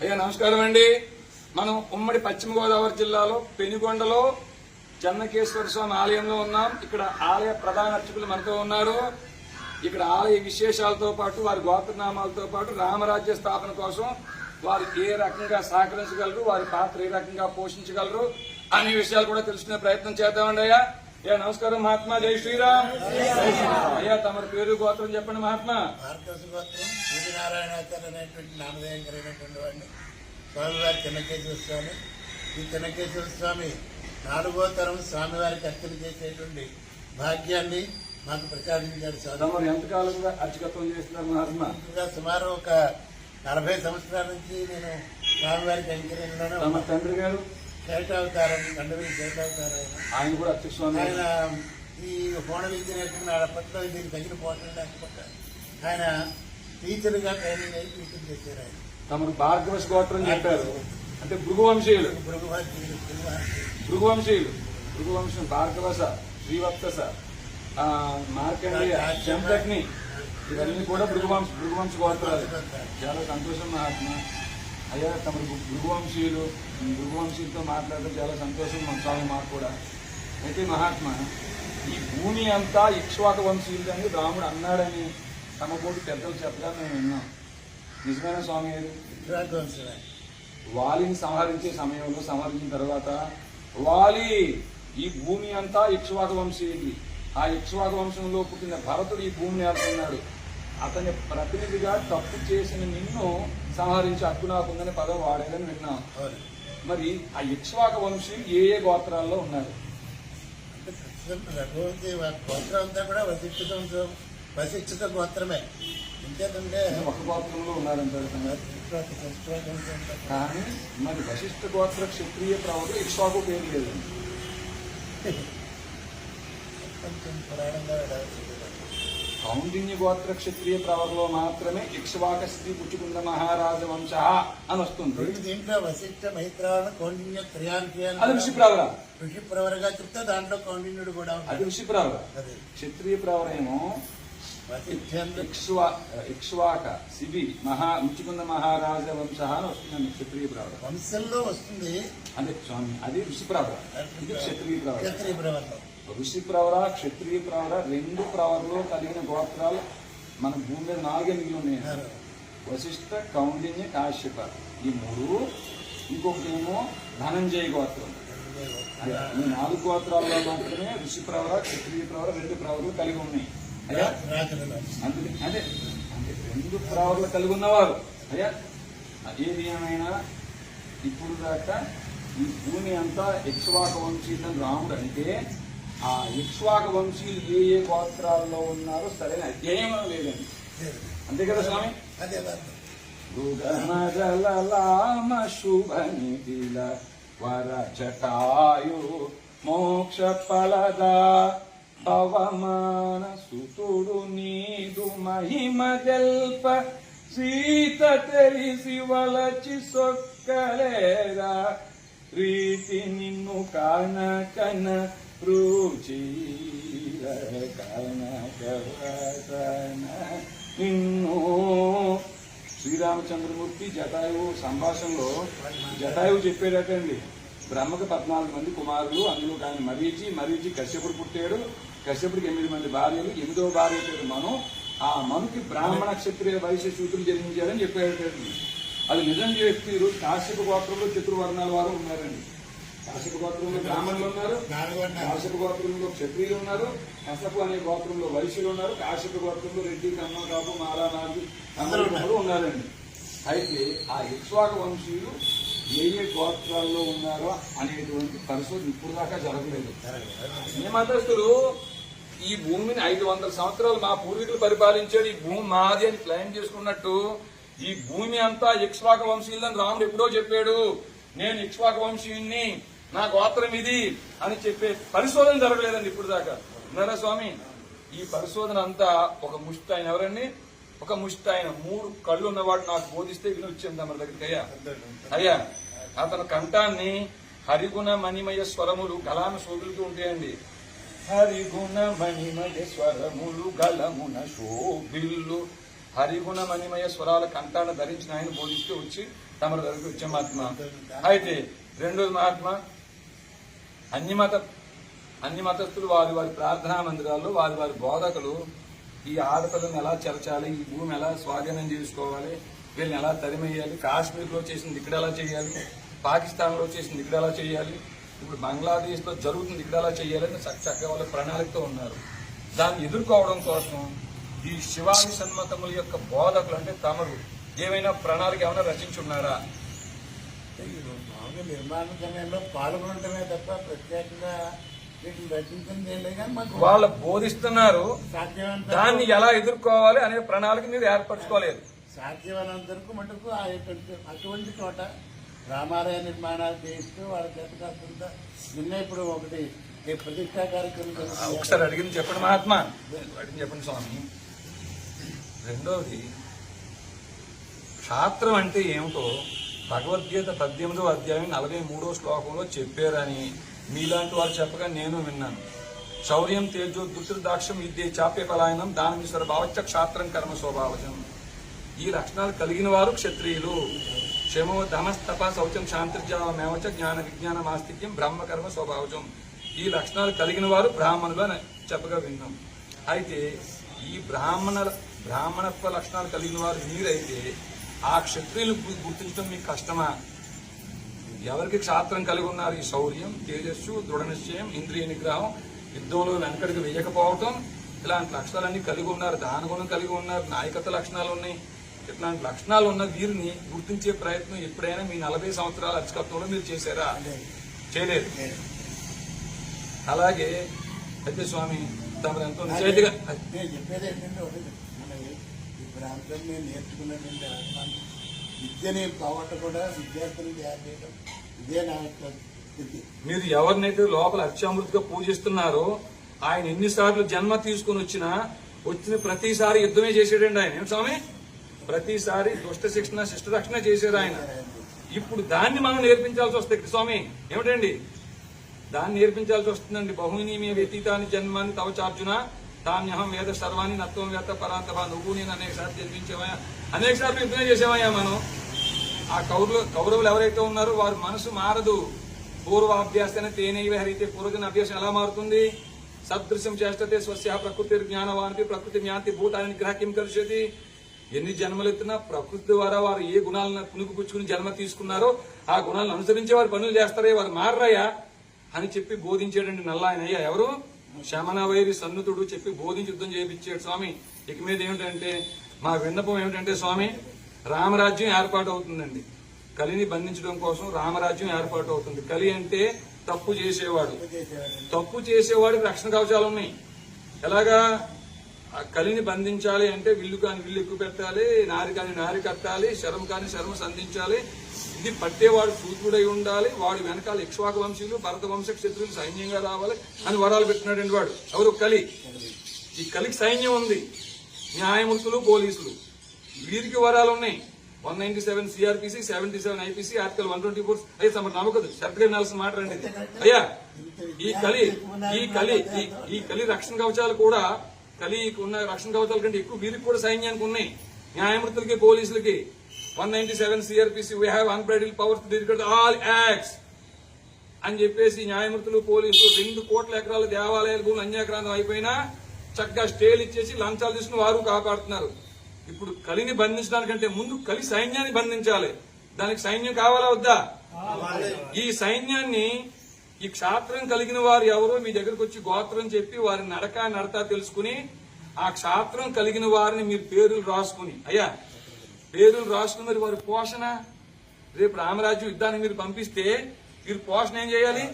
అయ్యా నమస్కారం అండి. మనం ఉమ్మడి పశ్చిమ గోదావరి జిల్లాలో పెనుగొండలో చెన్నకేశ్వర స్వామి ఆలయంలో ఉన్నాం. ఇక్కడ ఆలయ ప్రధాన అర్చకులు మనతో ఉన్నారు. ఇక్కడ ఆలయ విశేషాలతో పాటు వారి గోత్రనామాలతో పాటు రామరాజ్య స్థాపన కోసం వారు ఏ రకంగా సహకరించగలరు వారి పాత్ర ఏ రకంగా పోషించగలరు అనే విషయాలు కూడా తెలుసుకునే ప్రయత్నం చేద్దామండి అయ్యా. అయ్యా నమస్కారం మహాత్మా జై శ్రీరామ్. అయ్యా తమరి పేరు గోత్రం చెప్పండి మహాత్మా. సూర్యనారాయణాచార్య అనేటువంటి నామధేయం కలిగినటువంటి వాడిని స్వామివారి చిన్నకేశ్వర స్వామి. ఈ చిన్నకేశ్వర స్వామి నాలుగో తరం స్వామివారికి అర్చన చేసేటువంటి భాగ్యాన్ని మాకు ప్రసాదించారు తమరు ఎంతకాలంగా అర్చకత్వం చేస్తున్నారు మహాత్మా? సుమారు ఒక నలభై సంవత్సరాల నుంచి నేను స్వామివారికి తమ అంకిరణలోనే తండ్రి గారు? శేషావతారం కండవి శేషావతారం. ఆయన. ఆయన కూడా స్వామి ఆయన ఈ విద్య నేర్చుకున్న అప్పట్లో దీనికి తగిన పోషణ లేకపోతే ఆయన టీచర్గా ట్రైనింగ్ అయ్యి టీచర్ చేశారు ఆయన. తమకు భార్గవస్ గోత్రం చెప్పారు. అంటే భృగువంశీయులు. భృగువారి భృగువంశీయులు. భృగువంశం భార్గవస శ్రీవత్స ఆ, మార్కండేయ శంతగ్ని ఇవన్నీ కూడా భృగువంశ భృగువంశ గోత్రాలు. చాలా సంతోషం మహాత్మ. అయ్యా తమరు భృగువంశీయులు భృగువంశీయులతో మాట్లాడడం చాలా సంతోషం మన స్వామి మాకు కూడా. అయితే మహాత్మ ఈ భూమి అంతా ఇక్ష్వాక వంశీయులు అని రాముడు అన్నాడని తమ కోటి పెద్దలు చెప్పగా మేము విన్నాం. నిజమైన స్వామి వాలిని సంహరించే సమయంలో సంహరించిన తర్వాత వాలి ఈ భూమి అంతా ఇక్ష్వాక వంశీయుడి ఆ ఇక్ష్వాక వంశంలో పుట్టిన భరతుడు ఈ భూమిని ఏర్పడినాడు అతని ప్రతినిధిగా తప్పు చేసిన నిన్ను సంహరించి హక్కు నాకుందని పదం వాడేదని విన్నాం. మరి ఆ ఇక్ష్వాక వంశీయులు ఏ ఏ గోత్రాల్లో ఉన్నారు? గోత్రం అంతా కూడా వశిష్ఠిత వంశం వశిష్ఠిత గోత్రమే. ఇంకేదంటే ఒక గోత్రంలో ఉన్నారంటారు. కానీ మరి వశిష్ఠ గోత్ర క్షత్రియ ప్రవృత్తి ఇక్ష్వాకు పేరు లేదు. కొంచెం పురాణంగా కౌండిన్య గోత్ర క్షత్రియ ప్రవర్లో మాత్రమే ఇక్ష్వాక శ్రీ పుచ్చుకుంద మహారాజ వంశ అని వస్తుంది. దీంట్లో వశిష్ఠ మైత్రావరణ కౌండిన్య త్రియాంకియాన్ని అది ఋషి ప్రవర ఋషి ప్రవరగా చెప్తే దాంట్లో కౌండిన్యుడు కూడా అది ఉన్నాడు ఋషి ప్రవర అదే. క్షత్రియ ప్రవర ఏమో ఇక్ష్వాక శిబి మహా ముచ్చుకుంద మహారాజ వంశ అని వస్తుందండి క్షత్రియ ప్రవర. వంశంలో వస్తుంది. అదే స్వామి అది ఋషి ప్రవర ఇది క్షత్రియ ప్రవర. క్షత్రియ ప్రవర్తం ఋషి ప్రవర క్షత్రియ ప్రవర రెండు ప్రవరలో కలిగిన గోత్రాలు మన భూమి మీద నాలుగే మిగిలి ఉన్నాయి. వశిష్ఠ కౌండిన్య కాశ్యప. ఈ మూడు ఇంకొకటి ఏమో ధనంజయ గోత్రం. అదే, ఈ నాలుగు గోత్రాల్లో మాత్రమే ఋషి ప్రవర క్షత్రియ ప్రవర రెండు ప్రవరలు కలిగి ఉన్నాయి. అయ్యా? అందుకే అదే అంటే రెండు ప్రవరలు కలిగి ఉన్నవారు. అయ్యా? ఏది ఏమైనా ఇప్పుడు దాకా ఈ భూమి అంతా ఇక్ష్వాక వంశీయులను రాముడు అంటే ఆ ఇక్ష్వాక వంశీయులు ఏ ఏ గోత్రాల్లో ఉన్నారో సరైన అధ్యయనం లేదండి. అంతే కదా స్వామి? అదే గగనజలలామ శుభ నిధిల వర జటాయు మోక్ష ఫలద పవమాన సుతుడు నీదు మహిమ జల్ప సీత తెలిసి వలచి సొక్కలేరా ప్రీతి నిన్ను కాన కన నిన్ను. శ్రీరామచంద్రమూర్తి జటాయువు సంభాషణలో జటాయువు చెప్పేటండి బ్రహ్మకు పద్నాలుగు మంది కుమారులు అందులో ఆయన మరీచి మరీచి కశ్యపుడు పుట్టాడు. కశ్యపుడికి ఎనిమిది మంది భార్యలు ఎనిమిదో భార్య పేరు మను. ఆ మనుకి బ్రాహ్మణ క్షత్రియ వైశ్య సూత్రులు జన్మించాడని చెప్పేటండి అది నిజం చేస్తే ఈరోజు కాశ్యప గోత్రంలో చతుర్వర్ణాల వారు ఉన్నారండి. కాశ్యప గోత్రంలో బ్రాహ్మణులు ఉన్నారు. కాశ్యప గోత్రంలో క్షత్రియులు ఉన్నారు. కసపు అనే గోత్రంలో వైశ్యులు ఉన్నారు. కాశ్యప గోత్రంలో రెడ్డి కమ్మ కాపు మాలా నాగు అందరూ ఉన్నారండి అయితే ఆ ఇక్ష్వాక వంశీయులు ఏ ఏ గోత్రాల్లో ఉన్నారో అనేటువంటి పరిశోధన ఇప్పుడు దాకా జరగలేదు. ఏ మతస్థులు ఈ భూమిని ఐదు వందల సంవత్సరాలు మా పూర్వీకులు పరిపాలించాడు ఈ భూమి మాది అని క్లెయిమ్ చేసుకున్నట్టు ఈ భూమి అంతా ఇక్ష్వాక వంశీయులని రాముడు ఎప్పుడో చెప్పాడు. నేను ఇక్ష్వాక వంశీయుణ్ణి నా గోత్రం ఇది అని చెప్పే పరిశోధన జరగలేదండి ఇప్పుడు దాకా ఉన్నారా స్వామి? ఈ పరిశోధన అంతా ఒక ముష్టి ఆయన ఎవరండి? ఒక ముష్టి ఆయన. మూడు కళ్ళు ఉన్నవాడు నాకు బోధిస్తే వినొచ్చింది మన దగ్గరికి. అయ్యా. అయ్యా. అతని కంఠాన్ని హరిగుణ మణిమయ స్వరములు గలాను శోభిలుతూ ఉంటాయండి. హరిగుణ మణిమయ స్వరములు గలమున శోభిల్లు హరిగుణ మణిమయ స్వరాల కంఠాన్ని ధరించిన ఆయన బోధిస్తూ వచ్చి తమ దగ్గరికి వచ్చే మహాత్మ. అయితే రెండోది మహాత్మ అన్ని మత అన్ని మతస్థులు వారి వారి ప్రార్థనా మందిరాల్లో వారి వారి బోధకులు ఈ ఆడపిల్లను ఎలా చెరచాలి ఈ భూమి ఎలా స్వాధీనం చేసుకోవాలి వీళ్ళని ఎలా తరిమేయాలి కాశ్మీర్లో చేసింది ఇక్కడ ఎలా చేయాలి పాకిస్తాన్లో చేసింది ఇక్కడ ఎలా చేయాలి ఇప్పుడు బంగ్లాదేశ్లో జరుగుతుంది ఇక్కడ ఎలా చేయాలని చక్కగా వాళ్ళ ప్రణాళికతో ఉన్నారు. దాన్ని ఎదుర్కోవడం కోసం ఈ శివాజీ సన్మతముల యొక్క బోధకులు అంటే తమరు. ఏమైనా ప్రణాళిక ఏమైనా రచించున్నారా మామూలుగా నిర్మాణ సమయంలో పాల్గొనడమే తప్ప ప్రత్యేకంగా వాళ్ళు బోధిస్తున్నారు. దాన్ని ఎలా ఎదుర్కోవాలి అనే ప్రణాళిక మీరు ఏర్పరచుకోలేదు. సాధ్యమైనంత వరకు మటుకు అటువంటి చోట రామాలయ నిర్మాణాలు చేస్తూ వాళ్ళ చేత కాకుండా నిన్న ఇప్పుడు ఒకటి ప్రతిష్టా కార్యక్రమం. ఒకసారి అడిగింది చెప్పండి మహాత్మా. అడిగింది చెప్పండి స్వామి. రెండవది క్షాత్రం అంటే ఏమిటో భగవద్గీత పద్దెనిమిదో అధ్యాయం నలభై మూడో శ్లోకంలో చెప్పారని మీలాంటి వారు చెప్పగా నేను విన్నాను. శౌర్యం తేజో దుర్దాక్షం విద్య చాప్య పలాయనం దానమీశ్వర భావచ్చ క్షాత్రం కర్మ స్వభావజం. ఈ లక్షణాలు కలిగిన వారు క్షత్రియులు. క్షమో ధమస్తప శౌచం శాంతిర్జామేవచ జ్ఞాన విజ్ఞాన మాస్తిక్యం బ్రహ్మకర్మ స్వభావజం. ఈ లక్షణాలు కలిగిన వారు బ్రాహ్మణులు అని చెప్పగా విన్నాం. అయితే ఈ బ్రాహ్మణ బ్రాహ్మణత్వ లక్షణాలు కలిగిన వారు మీరైతే ఆ క్షత్రియులు గుర్తించడం మీకు కష్టమా? ఎవరికి క్షాత్రం కలిగి ఉన్నారు ఈ శౌర్యం తేజస్సు దృఢ నిశ్చయం ఇంద్రియ నిగ్రహం యుద్ధంలో వెనకడికి వేయకపోవటం? ఇలాంటి లక్షణాలన్నీ కలిగి ఉన్నారు దానగుణం కలిగి ఉన్నారు నాయకత్వ లక్షణాలు ఉన్నాయి. ఇట్లాంటి లక్షణాలు ఉన్న వీరిని గుర్తించే ప్రయత్నం ఎప్పుడైనా మీ నలభై సంవత్సరాల అర్చకత్వంలో మీరు చేశారా? చేయలేదు. అలాగే పెద్ద స్వామి తమరు ఎంతో నిజాయితీగా నేను చెప్పేది ఏంటంటే ఒకటి మన ఈ ప్రాంతం నేను నేర్చుకున్నటువంటి ఆత్మాన్ని విద్యని పోవటం కూడా విద్యార్థులను తయారు చేయడం ఇదే నా యొక్క స్థితి. మీరు ఎవరినైతే లోపల అత్యమృతిగా పూజిస్తున్నారో ఆయన ఎన్నిసార్లు జన్మ తీసుకుని వచ్చినా వచ్చిన ప్రతిసారి యుద్ధమే చేసేటండి ఆయన. ఏం స్వామి? ప్రతిసారి దుష్ట శిక్షణ శిష్ట రక్షణ చేశారు ఆయన. ఇప్పుడు దాన్ని మనం నేర్పించాల్సి వస్తుంది స్వామి? ఏమిటండి? దాన్ని నేర్పించాల్సి వస్తుందండి. బహుని మీ వ్యతీతాన్ని జన్మాన్ని తవచార్జున చార్జున తాన్యహం వేద సర్వాన్ని నత్వం వేత పరాంతభ నువ్వు నేను అనేక సార్లు జన్మించేవాయా? అనేక సార్లు యుద్ధం చేసేవాయా మనం? ఆ కౌరవులు కౌరవులు ఎవరైతే ఉన్నారో వారి మనసు మారదు. పూర్వాభ్యాసన తేనైవ హరితే పూర్వజన అభ్యాసం ఎలా మారుతుంది? సదృశ్యం చేస్తే స్వస్య ప్రకృతి జ్ఞానవానికి ప్రకృతి జ్ఞాతి భూతాన్ని గ్రహకిం కలిసేది ఎన్ని జన్మలు ఎత్తినా ప్రకృతి ద్వారా వారు ఏ గుణాలను పునుకుపుచ్చుకుని జన్మ తీసుకున్నారో ఆ గుణాలను అనుసరించి వారు పనులు చేస్తారే వారు మారరయ్యా అని చెప్పి బోధించాడండి నల్ల ఎవరు? శమన వైరి సన్నుతుడు చెప్పి బోధించి యుద్ధం చేయించాడు స్వామి. ఇక మీద ఏమిటంటే మా విన్నపం ఏమిటంటే స్వామి రామరాజ్యం ఏర్పాటు అవుతుందండి కలిని బంధించడం కోసం రామరాజ్యం ఏర్పాటు అవుతుంది కలి అంటే తప్పు చేసేవాడు. తప్పు చేసేవాడికి రక్షణ కవచాలు ఉన్నాయి. ఎలాగా? కలిని బంధించాలి అంటే విల్లు కాని విల్లు ఎక్కువ పెట్టాలి నారి కాని నారి కట్టాలి శరం కాని శరం సంధించాలి ఇది పట్టేవాడు సూర్యుడై ఉండాలి వాడు వెనకాల ఇక్ష్వాక వంశీయులు భరత వంశ క్షత్రులు సైన్యంగా రావాలి అని వరాలు పెట్టినాడండి వాడు. ఎవరు? కలి. ఈ కలికి సైన్యం ఉంది. న్యాయమూర్తులు పోలీసులు. వీరికి వరాలు ఉన్నాయి. One ninety seven CrPC seventy seven IPC article one twenty four అయ్యే తమ నమ్మకదు శరత్గా వినాల్సిన మాట రండి. అయ్యా ఈ కలి ఈ కలి ఈ- ఈ కలి రక్షణ కవచాలు కూడా కలికి ఉన్న రక్షణ కవచాల కంటే ఎక్కువ వీరికి కూడా సైన్యానికి ఉన్నాయి. న్యాయమూర్తులకి పోలీసులకి. One ninety seven CrPC we have unbridled powers to all acts అని చెప్పేసి న్యాయమూర్తులు పోలీసులు రెండు కోట్ల ఎకరాల దేవాలయాల భూములు అన్యాక్రాంతం అయిపోయినా చక్కగా స్టేలు ఇచ్చేసి లంచాలు తీసుకుని వారు కాపాడుతున్నారు. ఇప్పుడు కలిని బంధించడానికంటే ముందు కలి సైన్యాన్ని బంధించాలి. దానికి సైన్యం కావాలా వద్దా? ఈ సైన్యాన్ని ఈ క్షాత్రం కలిగిన వారు ఎవరో మీ దగ్గరకు వచ్చి గోత్రం చెప్పి వారి నడక నడత తెలుసుకుని ఆ క్షాత్రం కలిగిన వారిని మీరు పేర్లు రాసుకుని అయ్యా పేర్లు రాసుకుని మరి వారి పోషణ. రేపు రామరాజ్యం యుద్ధానికి మీరు పంపిస్తే మీరు పోషణ ఏం చేయాలి?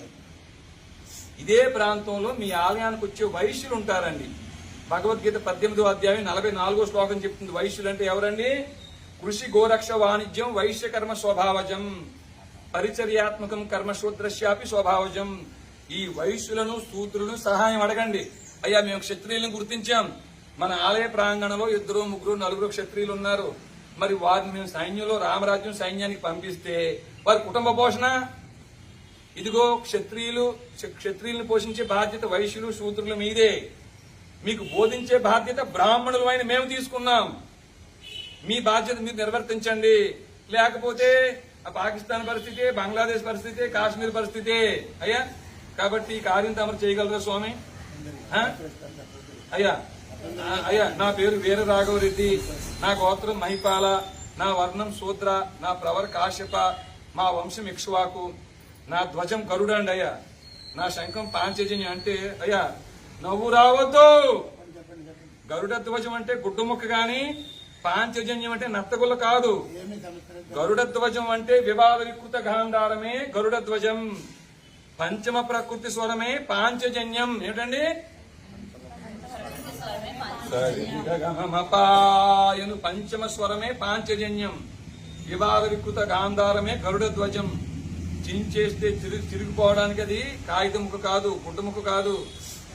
ఇదే ప్రాంతంలో మీ ఆలయానికి వచ్చే వైశ్యులు ఉంటారండి. భగవద్గీత పద్దెనిమిదో అధ్యాయం నలభై నాలుగో శ్లోకం చెప్తుంది. వైశ్యులు అంటే ఎవరండి? కృషి గోరక్ష వాణిజ్యం వైశ్య కర్మ స్వభావజం. పరిచర్యాత్మకం కర్మ శూద్రశ్యాపి స్వభావజం. ఈ వైశ్యులను సూత్రులను సహాయం అడగండి. అయ్యా మేము క్షత్రియులను గుర్తించాం. మన ఆలయ ప్రాంగణంలో ఇద్దరు ముగ్గురు నలుగురు క్షత్రియులు ఉన్నారు. మరి వారిని మేము సైన్యంలో రామరాజ్యం సైన్యానికి పంపిస్తే వారి కుటుంబ పోషణ? ఇదిగో క్షత్రియులు క్షత్రియులను పోషించే బాధ్యత వైశ్యులు శూద్రుల మీదే. మీకు బోధించే బాధ్యత బ్రాహ్మణులమైన మేము తీసుకున్నాం. మీ బాధ్యత మీరు నిర్వర్తించండి. లేకపోతే ఆ పాకిస్తాన్ పరిస్థితి బంగ్లాదేశ్ పరిస్థితి కాశ్మీర్ పరిస్థితి. అయ్యా కాబట్టి ఈ కార్యం తమరు చేయగలరా స్వామి? అయ్యా అయ్యా నా పేరు వీర రాఘవరెడ్డి నా గోత్రం మహిపాల. నా వర్ణం శూద్ర. నా ప్రవర్ కాశ్యప. మా వంశం ఇక్ష్వాకు. నా ధ్వజం గరుడండి అయ్యా నా శంఖం పాంచజన్యం అంటే అయ్యా నవ్వు రావద్దు. గరుడ ధ్వజం అంటే గుడ్డుముక్క గాని పాంచజన్యం అంటే నత్తగుల్ల కాదు. గరుడ ధ్వజం అంటే వివాద వికృత గాంధారమే గరుడ ధ్వజం. పంచమ ప్రకృతి స్వరమే పాంచజన్యం. ఏమిటండి? సరిగమపాయను పంచమ స్వరమే పాంచజన్యం. వివాద వికృత గాంధారమే గరుడ ధ్వజం చించేస్తే తిరిగి తిరిగిపోవడానికి అది కాగితముకు కాదు పుట్టుముకు కాదు.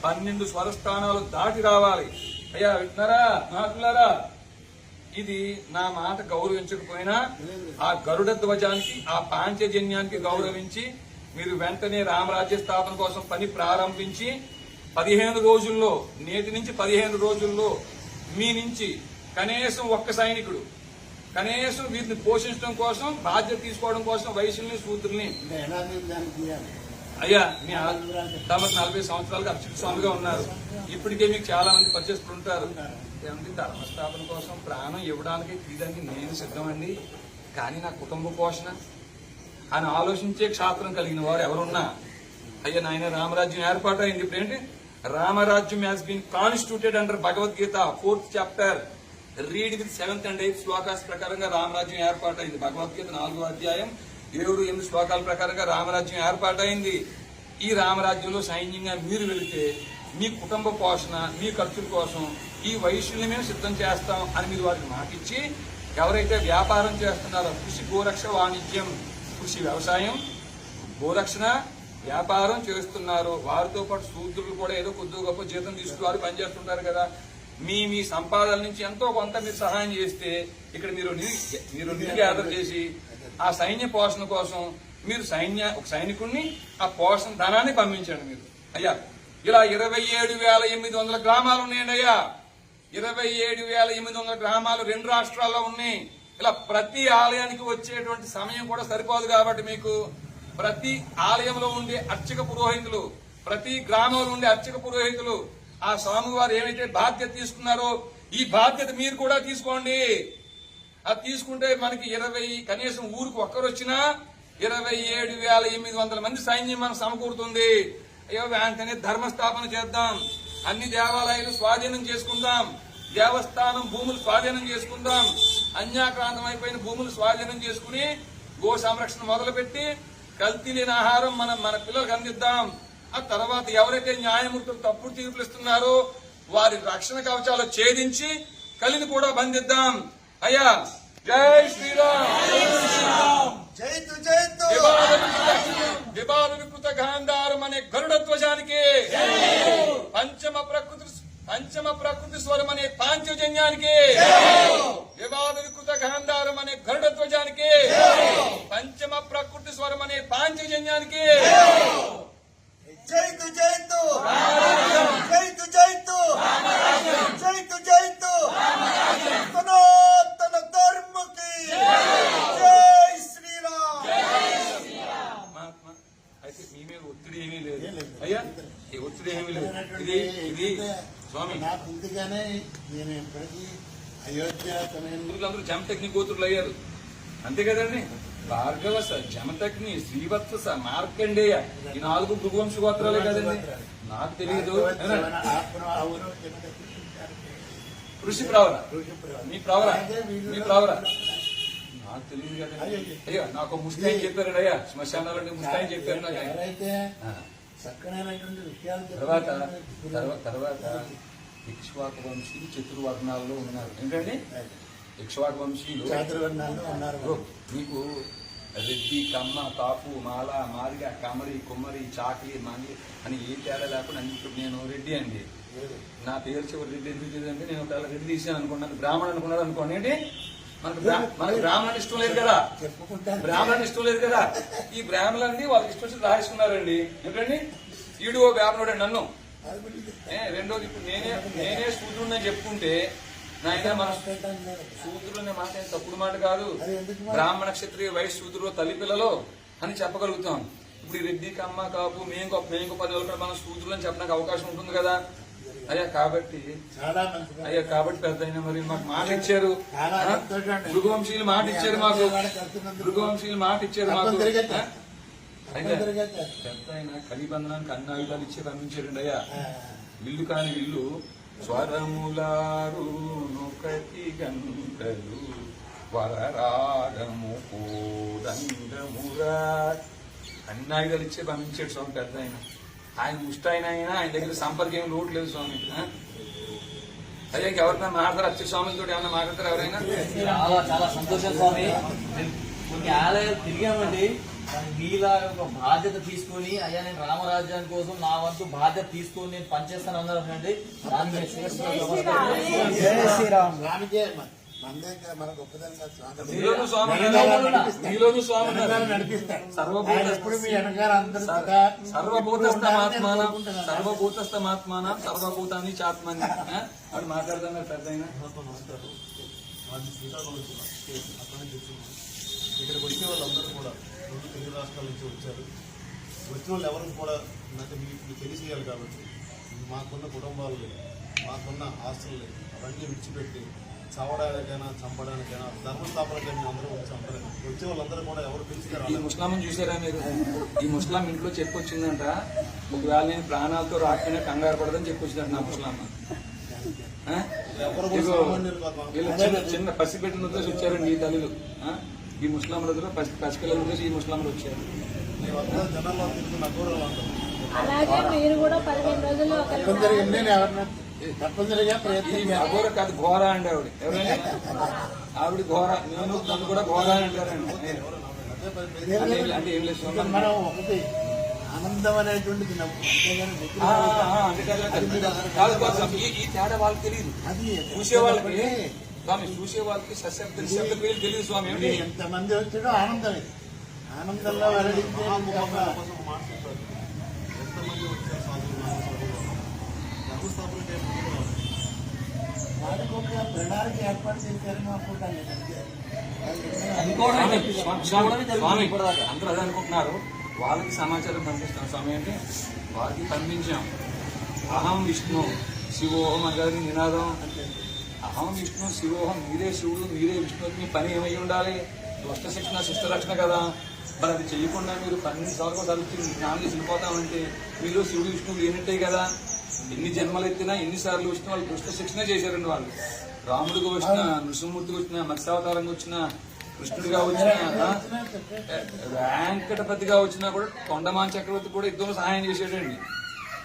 పన్నెండు స్వరస్థానాలు దాటి రావాలి. అయ్యా వింటున్నారా? మాట్లాడారా ఇది నా మాట గౌరవించకపోయినా ఆ గరుడ ధ్వజానికి ఆ పాంచజన్యానికి గౌరవించి మీరు వెంటనే రామరాజ్య స్థాపన కోసం పని ప్రారంభించి పదిహేను రోజుల్లో నేటి నుంచి పదిహేను రోజుల్లో మీ నుంచి కనీసం ఒక్క సైనికుడు కనీసం వీరిని పోషించడం కోసం బాధ్యత తీసుకోవడం కోసం వయసుల్ని సూత్రుల్ని అయ్యా మీ ఆ- తమకు నలభై సంవత్సరాలుగా అర్చక స్వామిగా ఉన్నారు. ఇప్పటికే మీకు చాలా మంది పరిచయస్తులు ఉంటారు ఏమంటే ధర్మస్థాపన కోసం ప్రాణం ఇవ్వడానికి తీయడానికి నేను సిద్ధమండి. కానీ నా కుటుంబ పోషణ అని ఆలోచించే క్షాత్రం కలిగిన వారు ఎవరున్నా. అయ్యా నాయన రామరాజ్యం ఏర్పాటు అయింది ఇప్పుడేంటి? Ramarajyam has been constituted under Bhagavad Gita fourth chapter read with seventh and eighth shlokas ప్రకారంగా రామరాజ్యం ఏర్పాటైంది భగవద్గీత నాలుగో అధ్యాయం ఏడు ఎనిమిది శ్లోకాల ప్రకారంగా రామరాజ్యం ఏర్పాటైంది ఈ రామరాజ్యంలో సైన్యంగా మీరు వెళితే మీ కుటుంబ పోషణ మీ ఖర్చుల కోసం ఈ వైశ్యుల్ని మేము సిద్ధం చేస్తాం అని మీరు వారికి మాటిచ్చి ఎవరైతే వ్యాపారం చేస్తున్నారో కృషి గోరక్ష వాణిజ్యం కృషి వ్యవసాయం గోరక్షణ వ్యాపారం చేస్తున్నారు. వారితో పాటు శూద్రులు కూడా ఏదో కొద్దిగా గొప్ప జీతం తీసుకుని పనిచేస్తుంటారు కదా. మీ మీ సంపాదన నుంచి ఎంతో కొంత మీరు సహాయం చేస్తే ఇక్కడ మీరు మీరు నిధి చేసి ఆ సైన్య పోషణ కోసం మీరు సైన్య ఒక సైనికుడిని ఆ పోషణ ధనాన్ని పంపించండి మీరు. అయ్యా ఇలా ఇరవై ఏడు వేల ఎనిమిది వందల గ్రామాలు ఉన్నాయండి అయ్యా. ఇరవై ఏడు వేల ఎనిమిది వందల గ్రామాలు రెండు రాష్ట్రాల్లో ఉన్నాయి. ఇలా ప్రతి ఆలయానికి వచ్చేటువంటి సమయం కూడా సరిపోదు కాబట్టి మీకు ప్రతి ఆలయంలో ఉండే అర్చక పురోహితులు ప్రతి గ్రామంలో ఉండే అర్చక పురోహితులు ఆ స్వామివారు ఏమైతే బాధ్యత తీసుకున్నారో ఈ బాధ్యత మీరు కూడా తీసుకోండి. అది తీసుకుంటే మనకి ఇరవై కనీసం ఊరికి ఒక్కరు వచ్చినా ఇరవై ఏడు వేల ఎనిమిది వందల మంది సైన్యం మనకు సమకూరుతుంది. అయ్యో వెంటనే ధర్మస్థాపన చేద్దాం. అన్ని దేవాలయాలు స్వాధీనం చేసుకుందాం. దేవస్థానం భూములు స్వాధీనం చేసుకుందాం. అన్యాక్రాంతం అయిపోయిన భూములు స్వాధీనం చేసుకుని గో సంరక్షణ మొదలుపెట్టి కల్తీ లేని ఆహారం మనం మన పిల్లలకు అందిద్దాం. ఆ తర్వాత ఎవరైతే న్యాయమూర్తులు తప్పుడు తీర్పులు ఇస్తున్నారో వారి రక్షణ కవచాలు ఛేదించి కలిని కూడా బంధిద్దాం. అయ్యా జై శ్రీరామ్. వికృత గాంధారం అనే గరుడ ధ్వజానికి. పంచమ ప్రకృతి పంచమ ప్రకృతి స్వరం అనే పాంచజన్యానికి. వివాద వికృత గాంధారం అనే గరుడ ధ్వజానికి పంచమ ప్రకృతి స్వరం అనే పాంచజన్యానికి జైతు జైతు జైతు జైతు జైతు జైతు సనాతన ధర్మకి. జై శ్రీరామ్. మహాత్మా, అయితే మీ మీద ఒత్తిడి ఏమీ లేదు. అయ్యా ఈ ఒత్తిడి ఏమీ లేదు. ఇది ఇది స్వామి. నాకు ఇందుకనే నేను ఇప్పటికీ అయోధ్య అందరూ జమతగ్ని కూతురులు అయ్యారు. అంతే కదండి? భార్గవ స జమతగ్ని శ్రీవత్స స మార్కండేయ ఈ నాలుగు భృగువంశ గోత్రాలే కదండి? నాకు తెలియదు ఋషి ప్రవర. మీ ప్రవర. మీ ప్రవర. నాకు తెలియదు కదండి. అయ్యో. నాకు ముస్తాయి చెప్పారు అయ్యా. శ్మశానాలంటే ముస్తాయి చెప్పారు నాకు. తర్వాత తర్వాత. ఇక్ష్వాకు వంశీయులు చతుర్వర్ణాల్లో ఉన్నారు. ఏంటండి? ఇక్ష్వాకు వంశీయులు చాతుర్వర్ణాలు ఉన్నారు. మీకు రెడ్డి కమ్మ కాపు మాల మాదిగ కమరి కుమ్మరి చాకలి మంగి అని ఏ తేడా లేకుండా అన్ని ఇప్పుడు నేను రెడ్డి అండి. నా పేరు చివరి రెడ్డి ఎందుకు తెలియదంటే నేను ఒకవేళ రెడ్డి తీసాను అనుకున్నాను బ్రాహ్మణ్ అనుకున్నాడు అనుకోండి ఏంటి? మనకు మనకు బ్రాహ్మణ్ ఇష్టం లేదు కదా. బ్రాహ్మణ్ ఇష్టం లేదు కదా. ఈ బ్రాహ్మణులన్నీ వాళ్ళకి ఇష్టం వచ్చి రాసుకున్నారండి. ఏంటండి? ఈడు ఓ బ్రాహ్మణుడు నన్ను. రెండోది ఇప్పుడు నేనే నేనే శూద్రుడిని చెప్పుకుంటే నాయన మన శూద్రులు అనే మాట తప్పుడు మాట కాదు? బ్రాహ్మణ క్షత్రియ వైశ్య శూద్రులు తల్లి పిల్లలు అని చెప్పగలుగుతాం. ఇప్పుడు ఈ రెడ్డి కమ్మ కాపు మేము గొప్ప మేము గొప్ప పది కూడా మనం శూద్రులు అని చెప్పడానికి అవకాశం ఉంటుంది కదా. అయ్యా కాబట్టి అయ్యా కాబట్టి పెద్ద అయినా మరి మాకు మాట ఇచ్చారు. భృగువంశీయులు మాట ఇచ్చారు మాకు. భృగువంశీయులు మాట ఇచ్చారు మాకు. పెద్ద అయినా కలిబంధనానికి అన్ని ఆయుధాలు ఇచ్చి పంపించారండి అయ్యా. ఇల్లు కాని ఇల్లు స్వరములారు నొకటి గంటలు. వరరాగము కోదండమురా. అన్ని ఆయుధాలు ఇచ్చే పంపించాడు స్వామి పెద్ద ఆయన ఆయన ముష్టి ఆయన అయినా ఆయన దగ్గర సంపర్కం ఏం లోటు లేదు స్వామి. ఆ? అయ్యా ఎవరైనా మాట్లాడతారు? అచ్చ స్వామితో ఏమైనా మాట్లాడతారు ఎవరైనా? చాలా చాలా సంతోషం స్వామి. నేను కొన్ని ఆలయాలు తిరిగామండి. కానీ మీలాగా ఒక బాధ్యత తీసుకొని అయ్యా నేను రామరాజ్యాన్ని కోసం నా వంతు బాధ్యత తీసుకొని నేను పనిచేస్తాను అన్నారండి సర్వభూతస్థమాత్మానం సర్వభూతస్థమాత్మానం సర్వభూతాన్ని చాత్మని? వాడు మాట్లాడుతున్నారు పెద్ద నమస్కారం. అక్కడి నుంచి ఇక్కడికి వచ్చే వాళ్ళందరూ కూడా రెండు తెలుగు రాష్ట్రాల నుంచి వచ్చారు. వచ్చిన వాళ్ళు ఎవరు కూడా నాకు మీకు తెలిసేయాలి కాబట్టి మాకున్న కుటుంబాలు లేవు మాకున్న ఆస్తులు లేవు. అవన్నీ విడిచిపెట్టి చావడానికైనా చంపడానికైనా ధర్మస్థాపనకైనా మేము అందరూ వచ్చి వచ్చే వాళ్ళందరూ కూడా ఎవరు ఈ పిలిచి ముస్లాం చూసారా మీరు? ఈ ముస్లాం ఇంట్లో చెప్పొచ్చిందంట ఒకవేళ నేను ప్రాణాలతో రాకపోయినా కంగారు పడదని చెప్పొచ్చిందంట నా ముస్లాం. చిన్న పసిపెట్టిన ఉద్దేశం వచ్చారండి ఈ తల్లులు? ఈ ముస్లాంల దగ్గర పసి పసిపిల్లల ఉద్దేశం ఈ ముస్లాంలు వచ్చారు. అలాగే మీరు కూడా పదిహేను రోజుల్లో ఎవరిని. అఘోర కాదు ఘోర అండి ఆవిడ. ఎవరండి ఆవిడ ఘోర నేను నన్ను కూడా ఘోర అని అంటారండి అంటే ఏం- లేదు ఆనందం అనేటువంటిది కాదు. ఈ- తేడా వాళ్ళకి తెలియదు. అది చూసే వాళ్ళకి స్వామి చూసే వాళ్ళకి సశబ్ద నిశ్శబ్ద పేర్లు తెలియదు స్వామి ఏమిటి ఎంతమంది వచ్చాడో ఆనందం ఇది. ఆనందంలో వెల్లడించే ఎంతమంది వచ్చారు. వాళ్ళకి ఒక ప్రణాళిక ఏర్పాటు చేశారని అనుకుంటాను. అందరూ అదే అనుకుంటున్నారు. వాళ్ళకి సమాచారం పంపిస్తాం స్వామి అంటే వారికి పంపించాం. అహం విష్ణు శివోహం అగారి నినాదం. అహం విష్ణు శివోహం మీరే శివుడు మీరే విష్ణు మీ పని ఏమై ఉండాలి? దుష్ట శిక్షణ శిష్ట రక్షణ కదా. మరి అది చేయకుండా మీరు పన్నెండు సార్లు తలుచి స్నానం చేసి వెళ్ళిపోతామంటే మీరు శివుడు విష్ణువు లేనట్టే కదా. ఎన్ని జన్మలు ఎత్తినా ఎన్నిసార్లు వచ్చినా వాళ్ళు దుష్ట శిక్షణ చేశారండి వాళ్ళు. రాముడికి వచ్చిన నృసింహమూర్తికి వచ్చిన మత్స్యావతారంగా వచ్చిన కృష్ణుడిగా వచ్చిన? వెంకటపతిగా వచ్చినా కూడా తొండమాన్ చక్రవర్తి కూడా యుద్ధంలో సహాయం చేసేటండి.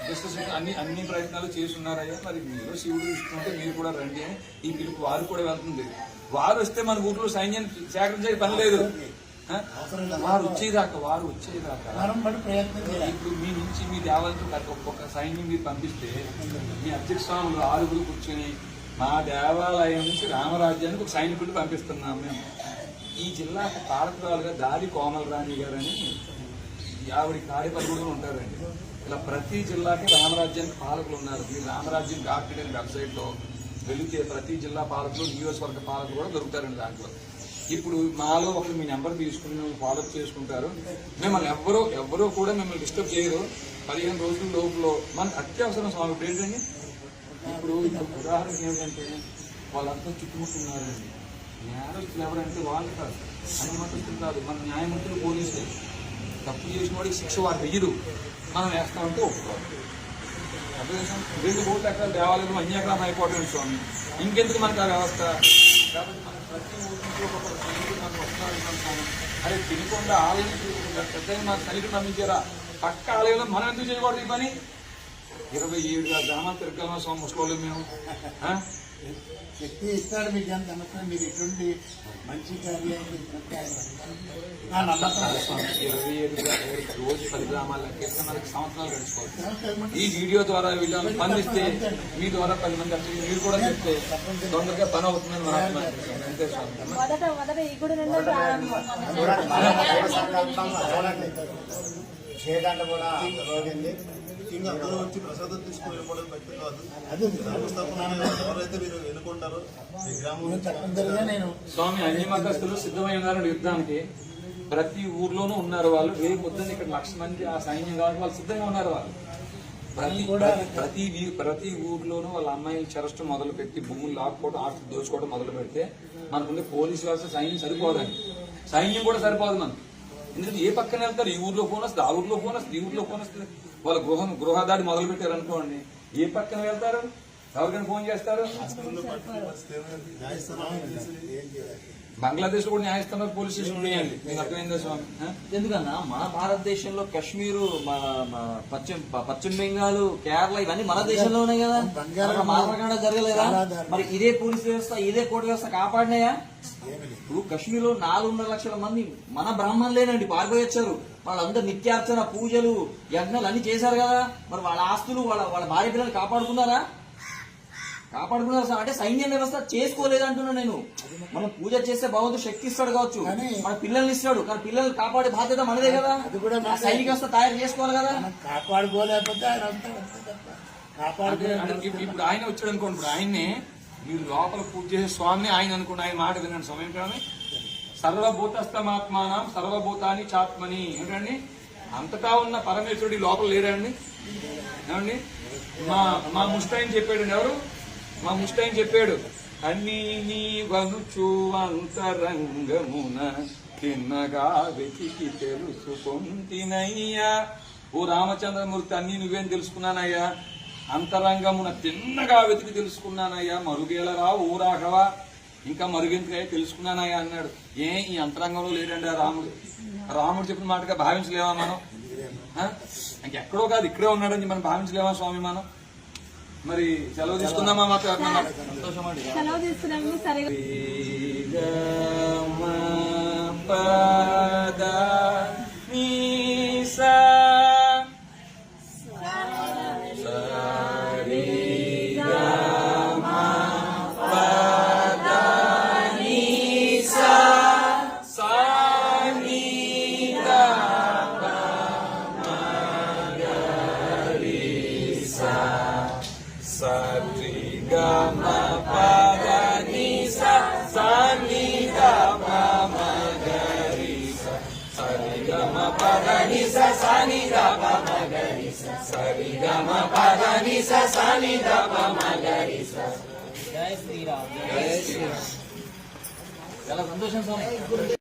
జస్ట్ అన్ని అన్ని ప్రయత్నాలు చేస్తున్నారయ్యా. మరి మీరు శివుడు అంటే మీరు కూడా రండి అని ఈ పిలుపు వారు కూడా వెళ్తుంది. వారు వస్తే మన ఊర్లో సైన్యం సేకరించే పని లేదు? వారు వచ్చేదాకా వారు వచ్చేదాకా. ఇప్పుడు మీ నుంచి మీ దేవాలయంతో ఒక్కొక్క సైన్యం మీరు పంపిస్తే మీ అధ్యక్ష స్వాములు ఆరుగురు కూర్చొని మా దేవాలయం నుంచి రామరాజ్యానికి ఒక సైనికుడిని పంపిస్తున్నాం మేము. ఈ జిల్లాకు పాలకురాలుగా దారి కోమలరాణి గారని ఆవిడ కార్యకర్తలు ఉంటారండి. ఇలా ప్రతి జిల్లాకి రామరాజ్యానికి పాలకులు ఉన్నారు. మీరు రామరాజ్యం డాట్ వెబ్సైట్లో వెళితే ప్రతి జిల్లా పాలకులు నియోజకవర్గ పాలకులు కూడా దొరుకుతారండి దాంట్లో. ఇప్పుడు మాలో ఒకరు మీ నెంబర్ తీసుకుని మిమ్మల్ని ఫాలో చేసుకుంటారు. మిమ్మల్ని ఎవ్వరూ ఎవ్వరూ కూడా మిమ్మల్ని డిస్టర్బ్ చేయరు. పదిహేను రోజుల లోపల మనకు అత్యవసరం స్వామి ఇప్పుడు ఏంటండి? ఇప్పుడు ఉదాహరణ ఏమిటంటే వాళ్ళంతా చుట్టుముట్టున్నారండి. న్యాయస్తులు ఎవరంటే వాళ్ళు కాదు. అనుమతిస్తులు కాదు. మన న్యాయమూర్తులు పోలీసులు. తప్పు చేసిన వాడికి శిక్ష వారు వెయ్యరు మనం వేస్తామంటే ఒప్పుకోవాలి అర్థం రెండు కోట్ల ఎక్కడ? దేవాలయం అన్యాక్రామం అయిపోవడం స్వామి. ఇంకెందుకు మనకు ఆ వ్యవస్థ? కాబట్టి మనం ప్రతి ఊరి నుంచి ఒక్కొక్క సైనికుడు అరే తినకుండా ఆలయం తినకుండా పెద్ద మాకు సైనికుడు పంపించారా పక్క ఆలయంలో మనం ఎందుకు చేయకూడదు ఈ పని? ఇరవై ఏడుగా గ్రామాలు తిరగలమా స్వామి ముసలోళ్ళు మేము. శక్తి ఇస్తాడు మీకు ఎంత నమ్మకం? మీరు ఎటువంటి మంచి కార్యాలు నా నమ్మకం ఇరవై రోజు పది గ్రామాలు సంవత్సరాలు ఈ వీడియో ద్వారా వీళ్ళని స్పందిస్తే మీ ద్వారా పది మంది వచ్చి మీరు కూడా చెప్తే తొందరగా పని అవుతుందని. అంతే స్వామి ప్రారంభం చేయడానికి కూడా ముఖ్యంగా అందరూ వచ్చి ప్రసాదం తీసుకుని వెళ్ళిపోవడం వ్యక్తి కాదు. అది ధర్మస్థాపన ఎవరైతే మీరు ఎన్నుకుంటారో ఈ నేను స్వామి అన్ని మతస్థులు సిద్ధమై ఉన్నారు యుద్ధానికి. ప్రతి ఊర్లోనూ ఉన్నారు వాళ్ళు. రేపు పొద్దున్న ఇక్కడ లక్ష మంది ఆ సైన్యం కాబట్టి వాళ్ళు సిద్ధంగా ఉన్నారు వాళ్ళు. ప్రతి ప్రతి వీ- ప్రతి ఊర్లోనూ వాళ్ళ అమ్మాయిలు చెరస్ట్ మొదలు పెట్టి భూములు లాక్కోవడం ఆస్తి దోచుకోవడం మొదలు పెడితే మనకుండే పోలీసు వ్యవస్థ సైన్యం సరిపోదండి. సైన్యం కూడా సరిపోదు మనకు. ఎందుకంటే ఏ పక్కన వెళ్తారు? ఈ ఊర్లో ఫోన్ వస్తుంది ఆ ఊర్లో ఫోన్ వస్తుంది ఈ ఊర్లో ఫోన్ వస్తుంది. వాళ్ళ గృహం గృహదాడి మొదలు పెట్టారు అనుకోండి ఏ పక్కన వెళ్తారు? ఎవరికైనా ఫోన్ చేస్తారు? బంగ్లాదేశ్లో కూడా న్యాయస్థానం పోలీస్ స్టేషన్ ఉన్నాయండి. మీకు అర్థమైందా స్వామి? ఎందుకన్నా మన భారతదేశంలో కాశ్మీరు పశ్చిమ పశ్చిమ బెంగాల్ కేరళ ఇవన్నీ మన దేశంలో ఉన్నాయి కదా. మారకుండా జరగలేదా. మరి ఇదే పోలీస్ వ్యవస్థ ఇదే కోర్టు వ్యవస్థ కాపాడినాయా? ఇప్పుడు కశ్మీర్లో నాలుగున్నర లక్షల మంది మన బ్రాహ్మణులేనండి పారిపోయి వచ్చారు. వాళ్ళందరూ నిత్యార్చన పూజలు యజ్ఞాలు అన్ని చేశారు కదా. మరి వాళ్ళ ఆస్తులు వాళ్ళ వాళ్ళ భార్య పిల్లలు కాపాడుకున్నారా? కాపాడుకున్నారు సార్? అంటే సైన్య వ్యవస్థ చేసుకోలేదు అంటున్నా నేను. మనం పూజ చేస్తే భగవంతుడు శక్తి ఇస్తాడు కావచ్చు. కానీ- మన పిల్లల్ని ఇస్తాడు. కానీ పిల్లల్ని కాపాడే బాధ్యత మనదే కదా. అది కూడా ఆ సైనిక వ్యవస్థ తయారు చేసుకోవాలి కదా. కాపాడుకోలేకపోతే ఇప్పుడు ఆయన వచ్చాడు అనుకోండి. ఇప్పుడు ఆయన్నే మీరు లోపల పూజ చేసే స్వామిని ఆయన అనుకోండి. ఆయన మాట వినండి. స్వామి ఏంటంటే సర్వభూతస్థమాత్మానం సర్వభూతాన్ని చాత్మని. ఏమిటండి? అంతటా ఉన్న పరమేశ్వరుడి లోపల లేరండి. ఏమండి? మా మా ముష్టాయిని చెప్పాడు ఎవరు? మా ముష్టాయిని చెప్పాడు. అన్ని నీ వనుచు అంతరంగమున తిన్నగా వెతికి తెలుసుకొంటినయ్యా ఓ రామచంద్రమూర్తి అన్ని నువ్వేం తెలుసుకున్నానయ్యా? అంతరంగమున తిన్నగా వెతికి తెలుసుకున్నానయ్యా. మరుగేలరా ఓ రాఘవ ఇంకా మరుగెందుకయ్యా తెలుసుకున్నానయ్యా అన్నాడు. ఏ ఈ అంతరంగంలో లేడండి ఆ రాముడు? రాముడు చెప్పిన మాటగా భావించలేవా మనం? ఇంకెక్కడో కాదు ఇక్కడే ఉన్నాడని మనం. భావించలేమా స్వామి మనం? మరి సెలవు తీసుకుందామా మాకు? సంతోషం అండి నిసా సని మగరి జై శ్రీరామ్. జై శ్రీరామ్. చాలా సంతోషం స్వామి.